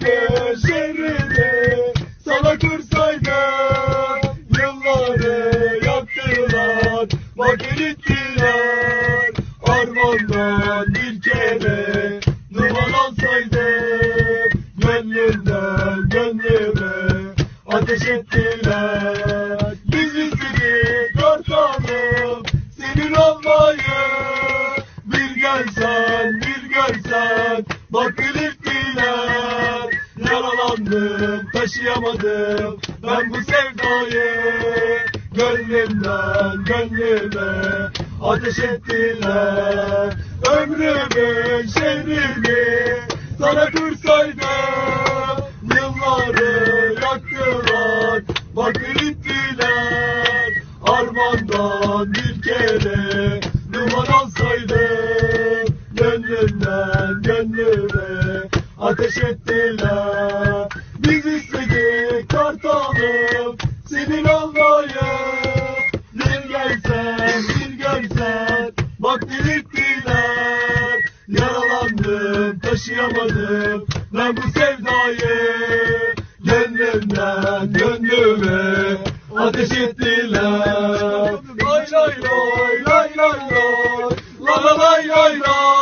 Gözleme şerrine Sana kırsaydım. Yılları yaktılar Bak erittiler. Bir kere Duman alsaydım. Gönlümden gönlüme Ateş ettiler. Yüzüstünü kartalım Senin olmayı. Bir görsen bir görsen Bak taşıyamadım ben bu sevdayı. Gönlümden gönlüme ateş ettiler. Ömrümün şehrini sana kursaydım Yılları yaktılar bak dirilttiler Armandan bir kere duman alsaydım Gönlümden gönlüme ateş ettiler yandım senin olmayı. Bir görsen bir görsen bak delirttiler Yaralandım taşıyamadım ben bu sevdayı. Gönlümden gönlüme ateş ettiler. Lay lay lay lay lay lay. Lay lay lay lay.